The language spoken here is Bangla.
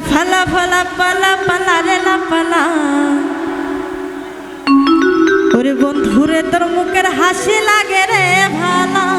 ফলা ফলা পলা পালা পালা রে না পালা। ওরে বন্ধুরে, তোর মুখের হাসি লাগে রে ভালা।